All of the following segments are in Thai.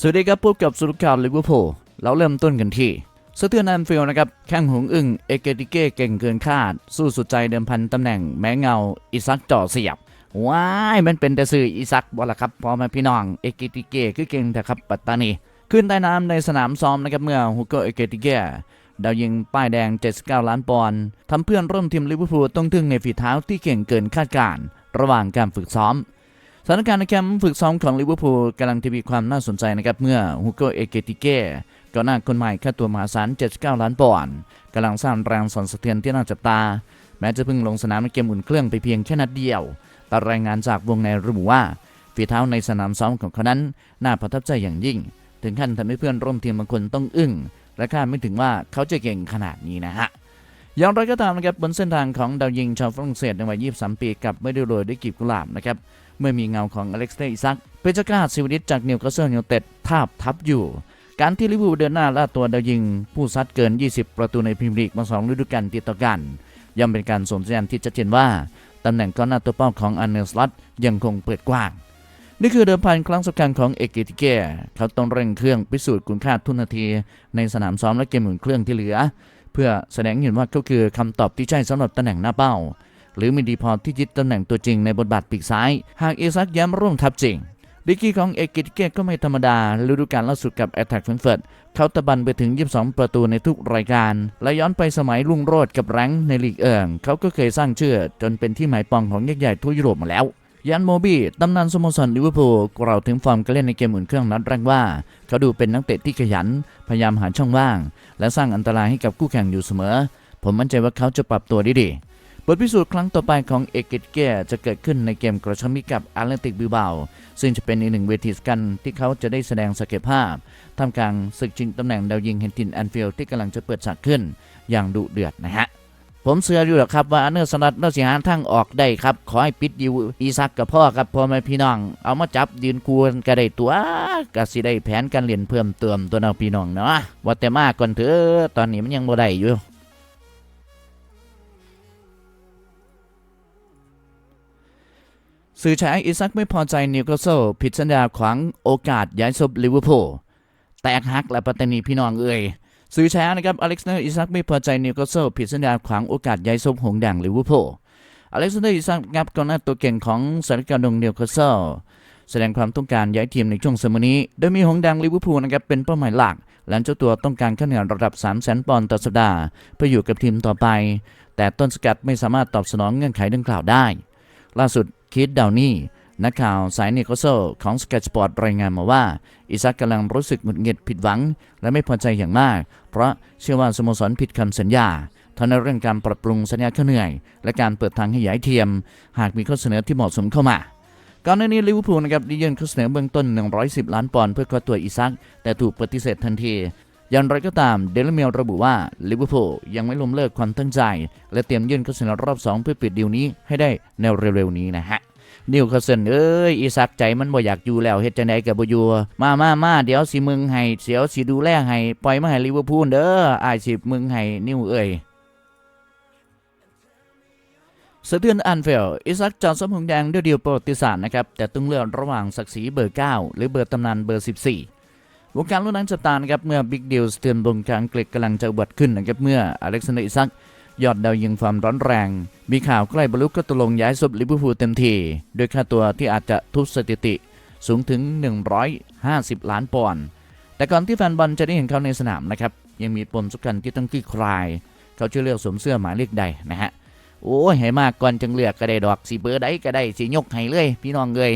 สวัสดีครับพบกับสุรการลิเวอร์พูลเราเริ่มต้นกันที่สเตียนแอนฟิลนะครับ แข้งหงอึ้งเอเกติเก้เก่งเกินคาด สู้สุดใจเดิมพันตำแหน่งแม้เงา อิซักจ่อเสียบ ว้ายมันเป็นแต่สื่ออิซักบ่ละครับพอมาพี่น้องเอเกติเก้คือเก่งแต่ครับปัตตานี ขึ้นใต้น้ำในสนามซ้อมนะครับเมื่อฮุโกเอเกติเก้ดาวยิงป้ายแดง 79 ล้านปอนด์ทำเพื่อนร่วมทีมลิเวอร์พูลต้องทึ่งในฝีเท้าที่เก่งเกินคาดการ ระหว่างการฝึกซ้อม สถานการณ์ในแคมป์ฝึกซ้อมของลิเวอร์พูลกำลังทวีความน่าสนใจนะครับ เมื่อฮุโกเอเกติเก้ก่อนหน้าคนใหม่ค่าตัวมหาศาล 79 ล้านปอนด์กำลังสร้างแรงสั่นสะเทือนที่น่าจับตา แม้จะเพิ่งลงสนามในเกมอุ่นเครื่องไปเพียงแค่นัดเดียว แต่รายงานจากวงในระบุว่าฝีเท้าในสนามซ้อมของเขานั้น น่าประทับใจอย่างยิ่ง ถึงขั้นทำให้เพื่อนร่วมทีมบางคนต้องอึ้งและคาดไม่ถึงว่าเขาจะเก่งขนาดนี้นะฮะ อย่างไรก็ตามนะครับบนเส้นทางของดาวยิงชาวฝรั่งเศสในวัย 23 ปีกับไม่ได้โรยด้วยกีบกุหลาบนะครับเมื่อมีเงาของอเล็กซ์เตย์อิซักเพชกาซิวินิตจากนิวคาสเซิลยูไนเต็ดทาบทับอยู่ การที่ลิเวอร์พูลเดินหน้าล่าตัวดาวยิง ผู้ซัดเกิน 20 ประตูในพรีเมียร์ลีกมาสองฤดูกาลติดต่อกันย่อมเป็นการส่งสัญญาณที่ชัดเจนว่าตำแหน่งกองหน้าตัวเป้าของอันเนลสลัตยังคงเปิดกว้างนี่คือเดิมพันครั้งสำคัญของเอเกติเก้เขาต้องเร่งเครื่องพิสูจน์คุณค่าทุนนาที ในสนามซ้อมและเกมหมุนเครื่องที่เหลือ เพื่อแสดงเห็นว่าเขาคือคำตอบที่ใช่สำหรับตำแหน่งหน้าเป้า หรือมีดีพอที่ยึดตำแหน่งตัวจริงในบทบาทปีกซ้าย หากเอซักย้ำร่วมทับจริงดิกี้ของเอกิตเก้ก็ไม่ธรรมดาฤดูกาลล่าสุดกับแอตแทกเฟนเฟิร์ตเขาตะบันไปถึง 22 ประตูในทุกรายการ และย้อนไปสมัยรุ่งโรจน์กับแรงในลีกเอิงเขาก็เคยสร้างชื่อจนเป็นที่หมายปองของยักษ์ใหญ่ทั่วยุโรปมาแล้ว ยันโมบี้ตำนานสโมสรลิเวอร์พูลกล่าวถึงฟอร์มการเล่นในเกมอุ่นเครื่องนัดแรกว่า เขาดูเป็นนักเตะที่ขยัน พยายามหาช่องว่าง และสร้างอันตรายให้กับคู่แข่งอยู่เสมอ ผมมั่นใจว่าเขาจะปรับตัวได้ดีบทพิสูจน์ครั้งต่อไปของเอเกตเกยจะเกิดขึ้นในเกมกระชับมิตรกับอาร์เลนติกบิลเบาซึ่งจะเป็นอีกหนึ่งเวทีสำคัญที่เขาจะได้แสดงศักยภาพท่ามกลางศึกชิงตำแหน่งดาวยิงเฮนตินแอนฟิลด์ที่กำลังจะเปิดฉากขึ้น อย่างดุเดือดนะฮะ ผมเชื่ออยู่หรอกครับว่าอันเนอร์สนัดเราสิหาทางออกได้ครับ ขอให้ปิดอยู่อีซักกับพ่อครับพ่อแม่พี่น้อง เอามาจับยืนคูกันก็ได้ตัวก็สิได้แผนการเรียนเพิ่มเติมตัวเราพี่น้องเนาะว่าแต่มาก่อนเถอะตอนนี้มันยังบ่ได้อยู่สื่อฉายอิซักไม่พอใจนิวคาสเซิลผิดสัญญาขวางโอกาสย้ายซบลิเวอร์พูลแตกหักและปัตตานีพี่น้องเอ่ย สื่อฉายนะครับอเล็กซานเดอร์อิซักไม่พอใจนิวคาสเซิลผิดสัญญาขวางโอกาสย้ายซบหงแดงลิเวอร์พูลอเล็กซานเดอร์อิซักงับกองหน้าตัวเก่งของสารการดงนิวคาสเซิลแสดงความต้องการย้ายทีมในช่วงสมัยนี้ โดยมีหงแดงลิเวอร์พูลนะครับเป็นเป้าหมายหลัก และเจ้าตัวต้องการค่าเหนื่อยระดับ 3 0 0 0 0 0 ปอนด์ต่อสัปดาห์เพื่ออยู่กับทีมต่อไป แต่ต้นสกัดไม่สามารถตอบสนองเงื่อนไขดังกล่าวได้ ล่าสุดคิดดาวนี่ นักข่าวสายนิโคโซของสก t ตสปอร์ตรายงานมาว่า อิซักกำลังรู้สึกหงุดหงิดผิดหวัง และไม่พอใจอย่างมาก เพราะเชื่อว่าสโมสรผิดคำสัญญาทั้งในเรื่องการปรับปรุงสัญญาค่าเหนื่อย และการเปิดทางให้ย้ายเทียม หากมีข้อเสนอที่เหมาะสมเข้ามาก่อนหน้านี้ลิเวอร์พูลนะครับได้ยื่นข้อเสนอเบื้องต้น 110 ล้านปอนด์เพื่อคว้าตัวอิซักแต่ถูกปฏิเสธทันทีอย่างไรก็ตามเดลเมลระบุว่าลิเวอร์พูลยังไม่ล้มเลิกความตั้งใจ และเตรียมยื่นข้อเสนอรอบ 2 เพื่อปิดดีลนี้ให้ได้ในเร็วๆนี้นะฮะ นิวคาสเซิลเอ้ยอีสักใจมันบ่อยากอยู่แล้วเฮ็ดจังไดก็บ่อยู่มามามาเดี๋ยวสิมึงให้เสียวสิดูแลให้ปล่อยมาให้ลิเวอร์พูลเด้ออ้ายสิมึงให้นิวเอ้ยสะเทือนอันเฟลอิซักจอห์นสมหงแดงเด้วเดียวประวัติศาสตร์นะครับ แต่ต้องเลือกระหว่างศักดิ์ศรีเบอร์ 9 หรือเบอร์ตำนานเบอร์ 14 วงการลุ้นนังจับตานะครับ เมื่อบิ๊กเดลสเตือนวงการอังกฤษกำลังจะอุบัติขึ้นนะครับ เมื่ออเล็กซานเดอร์อิซัก ยอดดาวยิงความร้อนแรง มีข่าวใกล้บรรลุก็ตกลงย้ายซบลิเวอร์พูลเต็มทีโดยค่าตัวที่อาจจะทุบสถิติสูงถึง 150 ล้านปอนด์แต่ก่อนที่แฟนบอลจะได้เห็นเขาในสนามนะครับ ยังมีปมสำคัญที่ต้องคลี่คลาย เขาจะเลือกสวมเสื้อหมายเลขใดนะฮะ โอ้ยให้มากก่อนจังเลือกก็ได้ดอกสีเบอร์ใดก็ได้สียกให้เลย พี่น้องเลย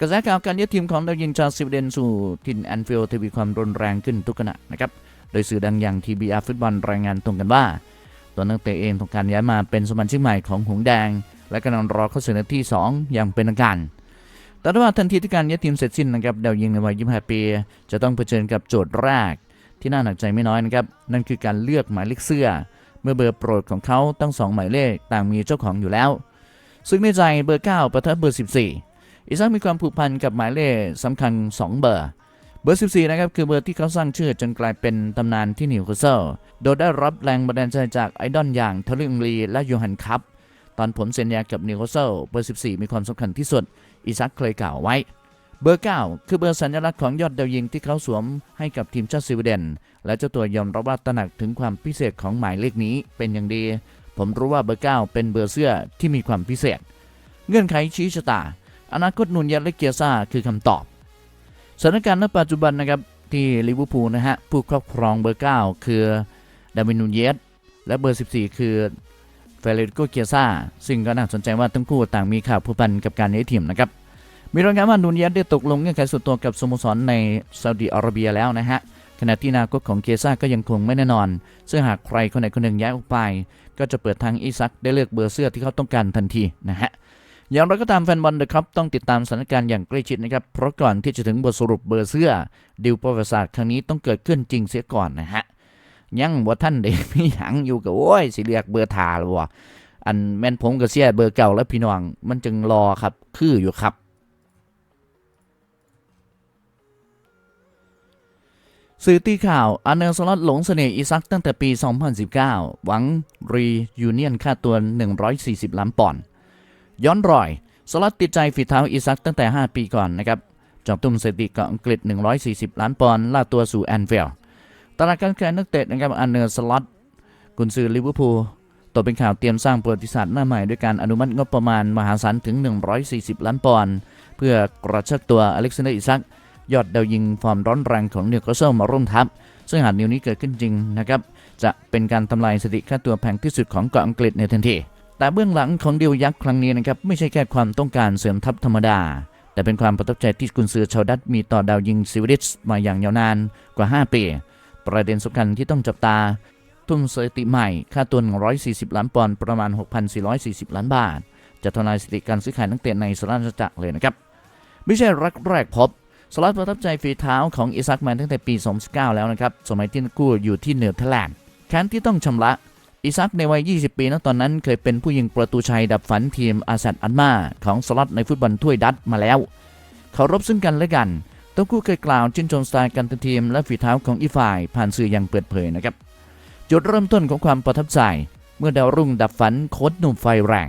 กระแสข่าวการยึดทีมของดาวยิงชาวสวีเดนสู่ถิ่นแอนฟิลด์ทวีความรุนแรงขึ้นทุกขณะนะครับ โดยสื่อดังอย่าง TBR ฟุตบอลรายงานตรงกันว่า ตัวนักเตะเองต้องการย้ายมาเป็นสมาชิกใหม่ของหงแดง และกำลังรอเข้าเสนอที่ 2 อย่างเป็นทางการแต่ว่าทันทีที่การย้ายทีมเสร็จสิ้นนะครับดาวยิงในวัย25ปี จะต้องเผชิญกับโจทย์แรก ที่น่าหนักใจไม่น้อยนะครับนั่นคือการเลือกหมายเลขเสื้อ เมื่อเบอร์โปรดของเขาตั้งสองหมายเลขต่างมีเจ้าของอยู่แล้ว ซึ่งในใจเบอร์ 9ประทับเบอร์ 14 อีซักมีความผูกพันกับหมายเลขสำคัญ 2 เบอร์ เบอร์ 14 นะครับ คือเบอร์ที่เขาสร้างชื่อจนกลายเป็นตำนานที่นิวคาสเซิลโดยได้รับแรงบันดาลใจจากไอดอลอย่างทาริงลีและโยฮันคัพตอนผมเซ็นสัญญากับนิวคาสเซิลเบอร์ 14 มีความสำคัญที่สุดอีซักเคยกล่าวไว้ เบอร์ 9 คือเบอร์สัญลักษณ์ของยอดดาวยิงที่เขาสวมให้กับทีมชาติสวีเดน และเจ้าตัวยอมรับว่าตระหนักถึงความพิเศษของหมายเลขนี้เป็นอย่างดี ผมรู้ว่าเบอร์ 9 เป็นเบอร์เสื้อที่มีความพิเศษ เงื่อนไขชี้ชะตา อนาคตนูนยัดและเกียซ่าคือคำตอบ สถานการณ์ณปัจจุบันนะครับที่ลิเวอร์พูลนะฮะผู้ครอบครองเบอร์ 9 คือดาวินนูนเยสและเบอร์ 14 คือเฟเดริโกเกียซ่าซึ่งก็น่าสนใจว่าทั้งคู่ต่างมีข่าวผูกพันกับการย้ายทีมนะครับมีรายงานว่านูนเยสได้ตกลงเงื่อนไขส่วนตัวกับสโมสรในซาอุดิอาระเบียแล้วนะฮะขณะที่อนาคตของเกียซ่าก็ยังคงไม่แน่นอน ซึ่งหากใครคนไหนคนหนึ่งย้ายออกไป ก็จะเปิดทางอีซักได้เลือกเบอร์เสื้อที่เขาต้องการทันทีนะฮะ อย่างไรก็ตามแฟนบอลนะครับต้องติดตามสถานการณ์อย่างใกล้ชิดนะครับ เพราะก่อนที่จะถึงบทสรุปเบอร์เสื้อดิวประวัติศาสตร์ครั้งนี้ต้องเกิดขึ้นจริงเสียก่อนนะฮะยังบ่าท่านได้มีหยังอยู่กับโอ้ยสิเรียกเบอร์ทาแล้วะอันแม่นผมก็เสียเบอร์เก่าแล้วพี่น้องมันจึงรอครับ คืออยู่ครับสื่อตีข่าวอันเนอร์สล็อตหลงเสน่ห์อีซักตั้งแต่ปี 2019 หวังรียูเนียนค่าตัว 140 ล้านปอนด์ ย้อนรอย สล็อตติดใจฝีเท้าอีซักตั้งแต่ 5 ปีก่อนนะครับจอบตุ้มสถิติกับอังกฤษ 140 ล้านปอนด์ล่าตัวสู่แอนฟิลด์ตลาดการขายนักเตะนะครับอันเนอร์สล็อตกุนซือลิเวอร์พูลตัวเป็นข่าวเตรียมสร้างประวัติศาสตร์หน้าใหม่ด้วยการอนุมัติงบประมาณมหาศาลถึง 140 ล้านปอนด์เพื่อกระชักตัวอเล็กซานเดอร์อิซักยอดดาวยิงฟอร์มร้อนแรงของนิวคาสเซิลมาร่วมทัพ ซึ่งหากนิวนี้เกิดขึ้นจริงนะครับจะเป็นการทำลายสถิติค่าตัวแพงที่สุดของเกาะอังกฤษในทันที แต่เบื้องหลังของเดีลยักษ์ครั้งนี้นะครับไม่ใช่แค่ความต้องการเสริมทัพธรรมดา แต่เป็นความประทับใจที่กุนซือชาวดัตมีต่อดาวยิงซิวิดิสมาอย่างยาวนานกว่า 5 ปี ประเด็นสำคัญที่ต้องจับตา ทุ่มสถิติใหม่ ค่าตัว 140 ล้านปอนด์ประมาณ 6,440 ล้านบาท จะทำลายสถิติการซื้อขายนักเตะในสหราชอาณาจักรเลยนะครับไม่ใช่รักแรกพบสลัดประทับใจฝีเท้าของอิซักแมนตั้งแต่ปี 2019 แล้วนะครับ สมัยที่นักกู้อยู่ที่เนเธอร์แลนด์แค้นที่ต้องชำระ อิซักในวัย 20 ปีณตอนนั้นเคยเป็นผู้ยิงประตูชัยดับฝันทีมอาซัดอันมาของสลัดในฟุตบอลถ้วยดัตมาแล้วเขารบซึ่งกันและกันทั้งคู่เคยกล่าวชื่นชมสไตล์การทำทีมและฝีเท้าของอีกฝ่ายผ่านสื่ออย่างเปิดเผยนะครับ จุดเริ่มต้นของความประทับใจ เมื่อดาวรุ่งดับฝันโค้ชหนุ่มไฟแรง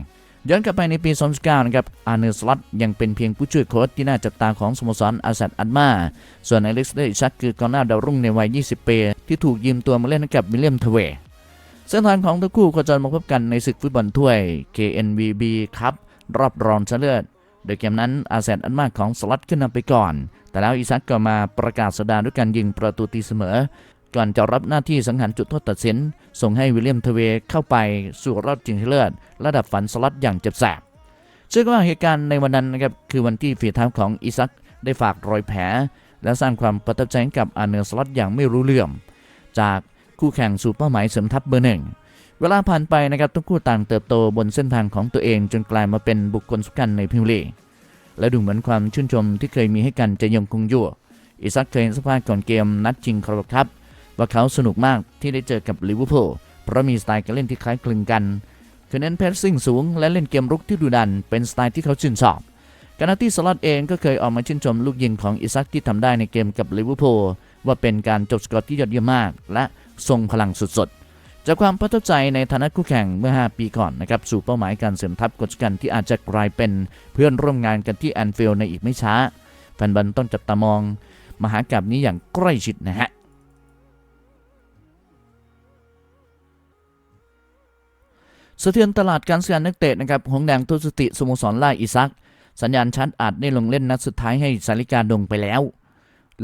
ย้อนกลับไปในปี 2019นะครับ อาร์เนสล็อตยังเป็นเพียงผู้ช่วยโค้ชที่น่าจับตาของสโมสรอาซัดอันมา ส่วนอเล็กซ์เดชักคือกองหน้าดาวรุ่งในวัย 20 ปีที่ถูกยืมตัวมาเล่นกับวิลเลียมทเวย์ เส้นทางของทั้งคู่โคจรมาพบกันในศึกฟุตบอลถ้วย KNVB ครับรอบรองชนะเลิศโดยเกมนั้นอาแซดอันมากของสล็อตขึ้นนำไปก่อน แต่แล้วอีซักก็มาประกาศสดาด้วยการยิงประตูตีเสมอ ก่อนจะรับหน้าที่สังหารจุดโทษตัดสิน ส่งให้วิลเลียมทเวเข้าไปสู่รอบชิงชนะเลิศระดับฝันสล็อตอย่างเจ็บแสบซึ่งว่าเหตุการณ์ในวันนั้นนะครับคือวันที่ฝีเท้าของอิซักได้ฝากรอยแผล และสร้างความประทับใจกับอาเนอร์สล็อตอย่างไม่รู้เรื่องจาก คู่แข่งสู่เป้าหมายเสริมทัพเบอร์หนึ่งเวลาผ่านไปนะครับทั้งคู่ต่างเติบโตบนเส้นทางของตัวเองจนกลายมาเป็นบุคคลสำคัญในพรีเมียร์ลีและดูเหมือนความชื่นชมที่เคยมีให้กันจะยังคงอยู่อิซักเคยให้สัมภาษณ์ก่อนเกมนัดชิงคาราบครับ ว่าเขาสนุกมากที่ได้เจอกับลิเวอร์พูลเพราะมีสไตล์การเล่นที่คล้ายคลึงกันคือเน้นเพรสซิ่งสูงและเล่นเกมรุกที่ดุดันเป็นสไตล์ที่เขาชื่นชอบขณะที่สลัดเองก็เคยออกมาชื่นชมลูกยิงของอิซักที่ทำได้ในเกมกับลิเวอร์พูลว่าเป็นการจบสกอร์ที่ยอดเยี่ยมมาก และ ทรงพลังสุดๆ จากความประทับใจในฐานะคู่แข่งเมื่อ 5 ปีก่อนนะครับสู่เป้าหมายการเสริมทัพกดกันที่อาจจะกลายเป็นเพื่อนร่วมงานกันที่แอนฟิลด์ในอีกไม่ช้าแฟนบอลต้องจับตามอง มหากาบนี้อย่างใกล้ชิดนะฮะสะเทือนตลาดการซื้อนักเตะนะครับ หงแดงทุสติสโมสรล่าอิซัก สัญญาณชัดอาจได้ลงเล่นนัดสุดท้ายให้สาริกาดงไปแล้ว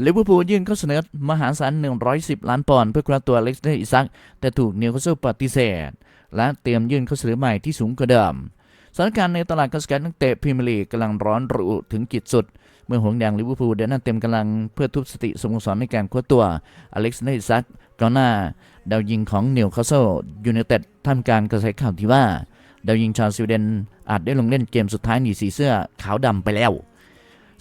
ลิเวอร์พูลยื่นข้อเสนอมหาศาล 110 ล้านปอนด์เพื่อคว้าตัวอเล็กซ์เดอร์อิซัก แต่ถูกนิวคาสเซิลปฏิเสธ และเตรียมยื่นข้อเสนอใหม่ที่สูงกว่าเดิมสถานการณ์ในตลาดการซื้อนักเตะพรีเมียร์ลีกกำลังร้อนรุถึงขีดสุด เมื่อหงแดงลิเวอร์พูลเดินหน้าเต็มกำลังเพื่อทุบสติสโมสรในการคว้าตัวอเล็กซ์เดอร์อิซักกองหน้า ดาวยิงของนิวคาสเซิลยูไนเต็ดท่ามกลางกระแสข่าวที่ว่า ดาวยิงชาวสวีเดนอาจได้ลงเล่นเกมสุดท้ายหนีสีเสื้อขาวดำไปแล้ว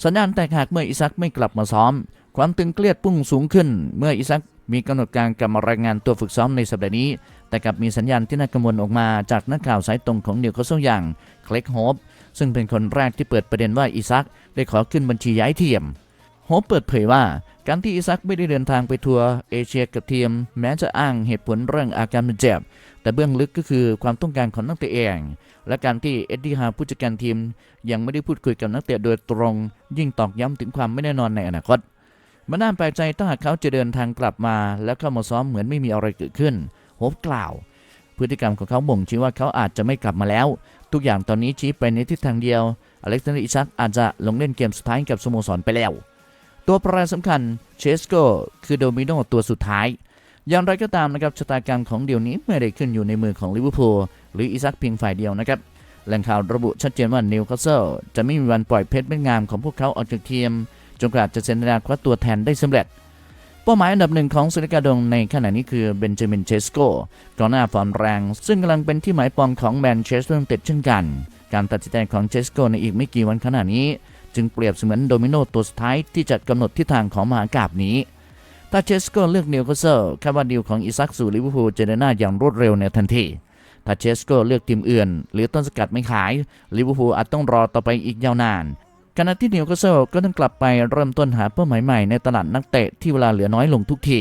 สัญญาณแตกหักเมื่ออิซักไม่กลับมาซ้อม ความตึงเครียดพุ่งสูงขึ้น เมื่ออิซักมีกำหนดการกลับมารายงานตัวฝึกซ้อมในสัปดาห์นี้ แต่กลับมีสัญญาณที่น่ากังวลออกมาจากนักข่าวสายตรงของนิวคาสเซิลอย่างเคล็กโฮปซึ่งเป็นคนแรกที่เปิดประเด็นว่าอิซักได้ขอขึ้นบัญชีย้ายทีมโฮปเปิดเผยว่าการที่อิซักไม่ได้เดินทางไปทัวร์เอเชียกับทีม แม้จะอ้างเหตุผลเรื่องอาการบาดเจ็บแต่เบื้องลึกก็คือความต้องการของนักเตะเอง และการที่เอ็ดดี้ฮาผู้จัดการทีม ยังไม่ได้พูดคุยกับนักเตะโดยตรง ยิ่งตอกย้ำถึงความไม่แน่นอนในอนาคต มันน่าแปลกใจถ้าหากเขาจะเดินทางกลับมา แล้วเข้ามาซ้อมเหมือนไม่มีอะไรเกิดขึ้นโฮปกล่าว พฤติกรรมของเขาบ่งชี้ว่าเขาอาจจะไม่กลับมาแล้ว ทุกอย่างตอนนี้ชี้ไปในทิศทางเดียว อเล็กซานเดอร์อิซักอาจจะลงเล่นเกมสุดท้ายกับสโมสรไปแล้ว ตัวแปรสำคัญเชสโกคือโดมิโนตัวสุดท้ายอย่างไรก็ตามนะครับชะตากรรมของเดี๋ยวนี้ไม่ได้ขึ้นอยู่ในมือของลิเวอร์พูลหรืออิซักเพียงฝ่ายเดียวนะครับแหล่งข่าวระบุชัดเจนว่านิวคาสเซิลจะไม่มีวันปล่อยเพชรเม็ดงามของพวกเขาออกจากทีม จนกว่าจะเซ็นสัญญาคว้าตัวแทนได้สำเร็จ เป้าหมายอันดับหนึ่งของสนิกาดงในขณะนี้คือเบนจามินเชสโกกองหน้าฟอร์มแรง ซึ่งกำลังเป็นที่หมายปองของแมนเชสเตอร์ยูไนเต็ดเช่นกัน การตัดสินใจของเชสโกในอีกไม่กี่วันขณะนี้ จึงเปรียบเสมือนโดมิโนตัวสุดท้ายที่จะกำหนดทิศทางของมหากาบนี้ถ้าเชสโกเลือกนิวคาสเซิลคาดว่าดีลของอิซักสู่ลิเวอร์พูลจะเดินหน้าอย่างรวดเร็วในทันทีถ้าเชสโกเลือกทีมอื่น หรือต้นสกัดไม่ขายลิเวอร์พูลอาจต้องรอต่อไปอีกยาวนาน ขณะที่นิวคาสเซิลก็ต้องกลับไปเริ่มต้นหาเป้าหมายใหม่ในตลาดนักเตะที่เวลาเหลือน้อยลงทุกที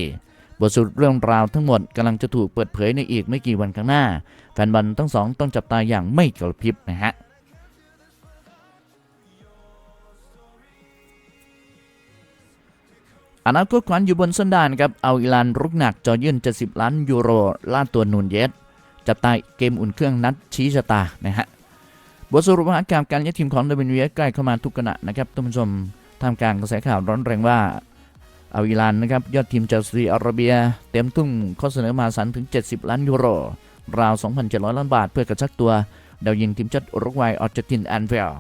บทสรุปเรื่องราวทั้งหมดกำลังจะถูกเปิดเผยในอีกไม่กี่วันข้างหน้า แฟนบอลทั้งสองต้องจับตาอย่างไม่กระพริบนะฮะอนาคตขวัญอยู่บนสันดานครับ เอาอิรานรุกหนักจอยื่น 70 ล้านยูโรล่าตัวนูนเยสจับตาเกมอุ่นเครื่องนัดชี้ชะตานะฮะ บทสรุปมหากรรมการย้ายทีมของเดวินเวียใกล้เข้ามาทุกขณะนะครับท่านผู้ชมท่ามกลางกระแสข่าวร้อนแรงว่าเอาอิรานนะครับยอดทีมจากซาอุดิอาระเบีย เต็มทุ่งข้อเสนอมาสันถึง 70 ล้านยูโร ราว 2,700 ล้านบาทเพื่อกระชักตัวดาวยิงทีมชาติอุรุกวัยออกจากทินแอนเวล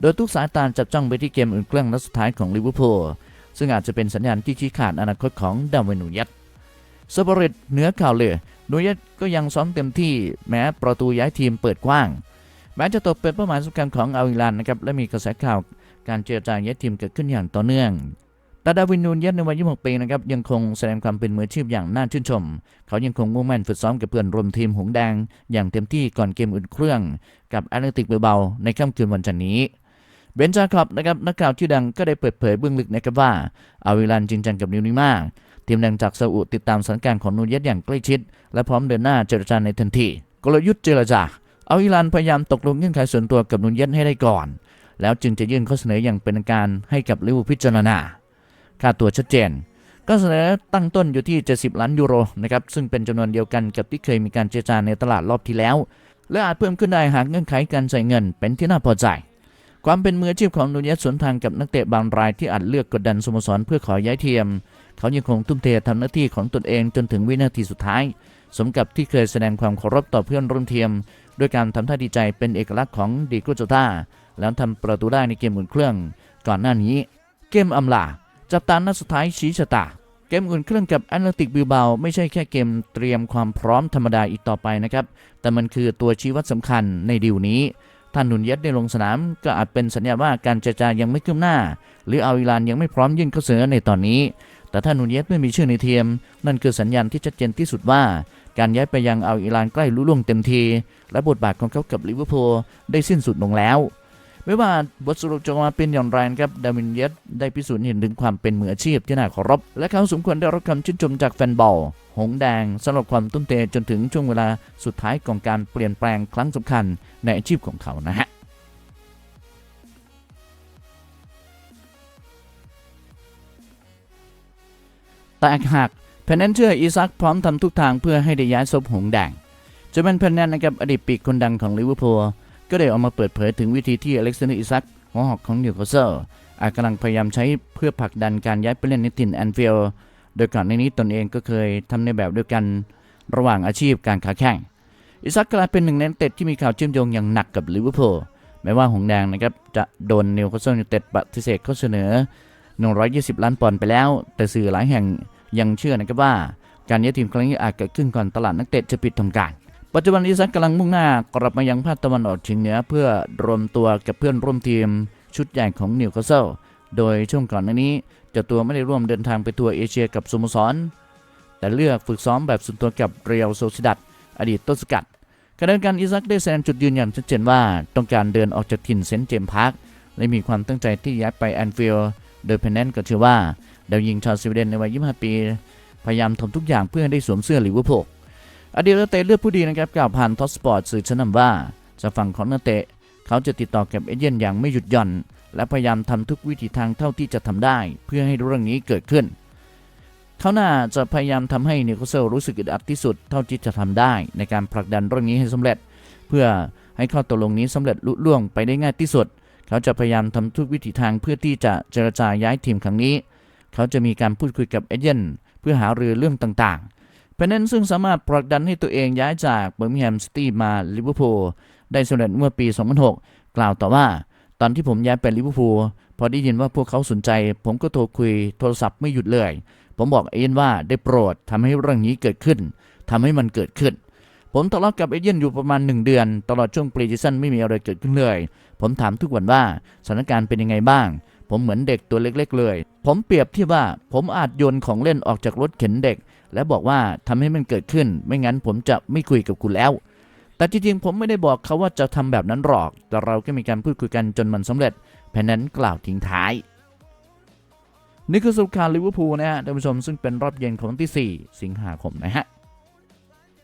โดยทุกสายตาจับจ้องไปที่เกมอุ่นเครื่องนัดสุดท้ายของลิเวอร์พูลซึ่งอาจจะเป็นสัญญาณที่ชี้ขาดอนาคตของดาวินนูเยตสปอริตเหนือข่าวเลยนูเยตก็ยังซ้อมเต็มที่แม้ประตูย้ายทีมเปิดกว้าง แม้จะตกเป็นเป้าหมายสำคัญของอัลอิรานนะครับและมีกระแสข่าวการเจรจาย้ายทีมเกิดขึ้นอย่างต่อเนื่องแต่ดาวินนูนเยตในวัย 26 ปีนะครับยังคงแสดงความเป็นมืออาชีพอย่างน่าชื่นชม เขายังคงมุ่งมั่นฝึกซ้อมกับเพื่อนร่วมทีมหงแดง อย่างเต็มที่ก่อนเกมอุ่นเครื่อง กับแอตเลติกเบาๆในค่ำคืนวันจันทร์นี้เบนจาคลับนะครับนักข่าวชื่อดังก็ได้เปิดเผยเบื้องลึกนะครับว่าอาวิลันจริงจังกับนิวนิมากทีมแดงจากซาอุติดตามสถานการณ์ของนูนเยตอย่างใกล้ชิด และพร้อมเดินหน้าเจรจาในทันทีกลยุทธ์เจรจา เอาวิลันพยายามตกลงเงื่อนไขส่วนตัวกับนูนเยตให้ได้ก่อน แล้วจึงจะยื่นข้อเสนออย่างเป็นการให้กับลิเวอร์พูลพิจารณา ค่าตัวชัดเจน ก็เสนอตั้งต้นอยู่ที่ 70 ล้านยูโรนะครับ ซึ่งเป็นจำนวนเดียวกันกับที่เคยมีการเจรจาในตลาดรอบที่แล้ว และอาจเพิ่มขึ้นได้หากเงื่อนไขการใส่เงินเป็นที่น่าพอใจ ความเป็นมืออาชีพของนูเยสสวนทางกับนักเตะบางรายที่อาจเลือกกดดันสโมสรเพื่อขอย้ายทีม เขายังคงทุ่มเททำหน้าที่ของตนเองจนถึงวินาทีสุดท้าย สมกับที่เคยแสดงความเคารพต่อเพื่อนร่วมทีม ด้วยการทำท่าดีใจเป็นเอกลักษณ์ของดีโกโจตาแล้วทำประตูได้ในเกมอุ่นเครื่อง ก่อนหน้านี้ เกมอำลาจับตานัดสุดท้ายชี้ชะตา เกมอุ่นเครื่องกับแอตเลติกบิลเบาไม่ใช่แค่เกมเตรียมความพร้อมธรรมดาอีกต่อไปนะครับ แต่มันคือตัวชี้วัดสำคัญในดีลนี้ท่านนุนเย็ดได้ลงสนามก็อาจเป็นสัญญาณว่าการเจรจายังไม่คืบหน้า หรือเอาอิรานยังไม่พร้อมยื่นข้อเสนอในตอนนี้ แต่ถ้าหนุนเย็ดไม่มีชื่อในเทียม นั่นคือสัญญาณที่ชัดเจนที่สุดว่า การย้ายไปยังเอาอิรานใกล้ลุล่วงเต็มที และบทบาทของเขากับลิเวอร์พูลได้สิ้นสุดลงแล้ว ไม่ว่าบทสรุปจะออกมาเป็นอย่างไรนะครับดาวินเยสได้พิสูจน์เห็นถึงความเป็นมืออาชีพที่น่าเคารพและเขาสมควรได้รับคำชื่นชมจากแฟนบอลหงแดงสำหรับความตุ้มเทจนถึงช่วงเวลาสุดท้ายของการเปลี่ยนแปลงครั้งสำคัญในอาชีพของเขานะฮะแต่หาก แพนแนนเชื่ออีซักพร้อมทำทุกทางเพื่อให้ได้ย้ายซบหงแดงจะเป็นแพนแนนนะครับอดีตปีกคนดังของลิเวอร์พูลก็ได้ออกมาเปิดเผยถึงวิธีที่อเล็กซานเดอร์อิซักหัวหอกของนิวคาสเซิลอาจกำลังพยายามใช้เพื่อผลักดันการย้ายไปเล่นในถิ่นแอนฟิลด์โดยก่อนในนี้ตนเองก็เคยทำในแบบเดียวกันระหว่างอาชีพการค้าแข่งอิซักกลายเป็นหนึ่งในนักเตะที่มีข่าวเชื่อมโยงอย่างหนักกับลิเวอร์พูลแม้ว่าหงแดงนะครับจะโดนนิวคาสเซิลยูไนเต็ดปฏิเสธข้อเสนอ 120 ล้านปอนด์ไปแล้ว แต่สื่อหลายแห่ง ยังเชื่อนะครับว่าการย้ายทีมครั้งนี้อาจเกิดขึ้นก่อนตลาดนักเตะจะปิดทำการ ปัจจุบันอิซักกำลังมุ่งหน้ากลับมายังภาคตะวันออกเฉียงเหนือเพื่อรวมตัวกับเพื่อนร่วมทีมชุดใหญ่ของนิวคาสเซิลโดยช่วงก่อนหน้านี้เจ้าตัวไม่ได้ร่วมเดินทางไปทัวร์เอเชียกับสโมสร แต่เลือกฝึกซ้อมแบบส่วนตัวกับเรียลโซซิดัดอดีตต้นสกัดขณะเดียวกันอิซักได้แสดงจุดยืนอย่างชัดเจนว่าต้องการเดินออกจากถิ่นเซนต์เจมส์พาร์คและมีความตั้งใจที่ย้ายไปแอนฟิลด์โดยเพนแนนก็เชื่อว่า ดาวยิงชาวสวีเดนในวัย 25 ปี พยายามทำทุกอย่างเพื่อให้ได้สวมเสื้อลิเวอร์พูลอดีตนักเตะเลือดผู้ดีนะครับกล่าวผ่านทอสปอร์ตสื่อชั้นนำว่าจากฝั่งของนักเตะ เขาจะติดต่อกับเอเย่นอย่างไม่หยุดหย่อน และพยายามทำทุกวิถีทางเท่าที่จะทำได้ เพื่อให้เรื่องนี้เกิดขึ้น เขาน่าจะพยายามทำให้นิโคเซลรู้สึกอึดอัดที่สุดเท่าที่จะทำได้ ในการผลักดันเรื่องนี้ให้สำเร็จ เพื่อให้ข้อตกลงนี้สำเร็จลุล่วงไปได้ง่ายที่สุด เขาจะพยายามทำทุกวิถีทางเพื่อที่จะเจรจาย้ายทีมครั้งนี้ เขาจะมีการพูดคุยกับเอเย่นเพื่อหารือเรื่องต่างๆเพนนันซึ่งสามารถผลักดันให้ตัวเองย้ายจากเบอร์มิงแฮมซิตี้มาลิเวอร์พูลได้สำเร็จเมื่อปี 2006 กล่าวต่อว่าตอนที่ผมย้ายไปลิเวอร์พูลพอได้ยินว่าพวกเขาสนใจ ผมก็โทรคุยโทรศัพท์ไม่หยุดเลย ผมบอกเอเย่นว่าได้โปรดทำให้เรื่องนี้เกิดขึ้นทำให้มันเกิดขึ้น ผมทะเลาะกับเอเย่นอยู่ประมาณ 1 เดือน ตลอดช่วงปรีซีซั่นไม่มีอะไรเกิดขึ้นเลย ผมถามทุกวันว่าสถานการณ์เป็นยังไงบ้าง ผมเหมือนเด็กตัวเล็กๆเลย ผมเปรียบที่ว่าผมอาจโยนของเล่นออกจากรถเข็นเด็ก และบอกว่าทำให้มันเกิดขึ้น ไม่งั้นผมจะไม่คุยกับคุณแล้ว แต่จริงๆผมไม่ได้บอกเขาว่าจะทำแบบนั้นหรอก แต่เราก็มีการพูดคุยกันจนมันสำเร็จแพนนั้นกล่าวทิ้งท้ายนี่คือสรุปข่าวลิเวอร์พูลนะฮะท่านผู้ชมซึ่งเป็นรอบเย็นของวันที่ 4 สิงหาคมนะฮะ